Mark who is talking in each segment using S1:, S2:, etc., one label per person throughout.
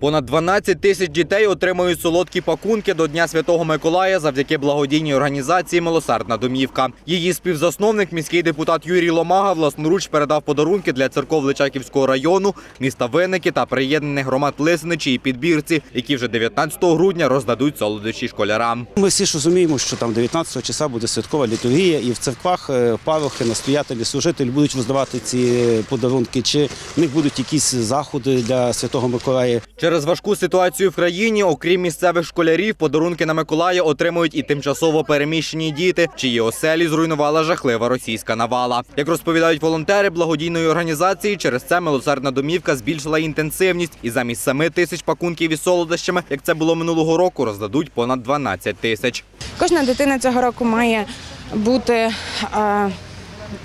S1: Понад 12 тисяч дітей отримують солодкі пакунки до Дня Святого Миколая завдяки благодійній організації Милосердна домівка. Її співзасновник, міський депутат Юрій Ломага, власноруч передав подарунки для церков Личаківського району, міста Винники та приєднаних громад Лисиничі і Підбірці, які вже 19 грудня роздадуть солодощі школярам.
S2: Ми всі ж розуміємо, що там 19 числа буде святкова літургія, і в церквах е, парохи, настоятелі, служителі будуть роздавати ці подарунки. Чи в них будуть якісь заходи для Святого Миколая?
S1: Через важку ситуацію в країні, окрім місцевих школярів, подарунки на Миколая отримують і тимчасово переміщені діти, чиї оселі зруйнувала жахлива російська навала. Як розповідають волонтери благодійної організації, через це милосердна домівка збільшила інтенсивність і замість 7 тисяч пакунків із солодощами, як це було минулого року, роздадуть понад 12 тисяч.
S3: Кожна дитина цього року має бути, е,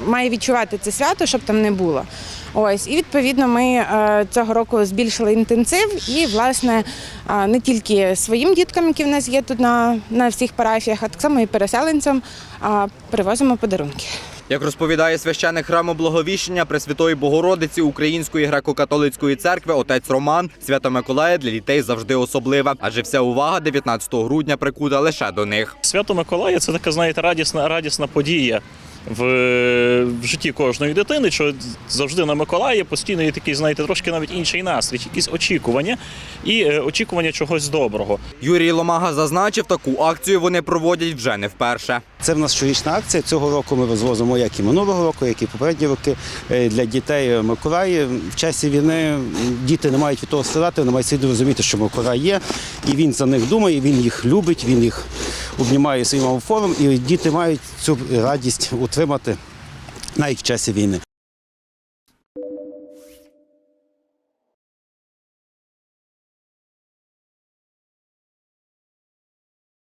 S3: має відчувати це свято, щоб там не було. Ось і відповідно ми е, цього року збільшили інтенсив і, власне, е, не тільки своїм діткам, які в нас є тут на, на всіх парафіях, а так само і переселенцям привозимо подарунки.
S1: Як розповідає священик храму Благовіщення Пресвятої Богородиці Української греко-католицької церкви отець Роман, свято Миколая для дітей завжди особливе, адже вся увага 19 грудня прикута лише до них.
S4: Свято Миколая це така, знаєте, радісна, радісна подія. В, в житті кожної дитини, що завжди на Миколая постійно є такий, знаєте, трошки навіть інший настрій, якісь очікування і е, очікування чогось доброго.
S1: Юрій Ломага зазначив, таку акцію вони проводять вже не вперше.
S2: Це в нас щорічна акція. Цього року ми розвозимо як і минулого року, як і попередні роки е, для дітей Миколаї. В часі війни діти не мають від того страдати, вони мають слід розуміти, що Миколай є, і він за них думає, він їх любить, він їх Обнімаю своїм амофоном, і діти мають цю радість утримати навіть в часі війни.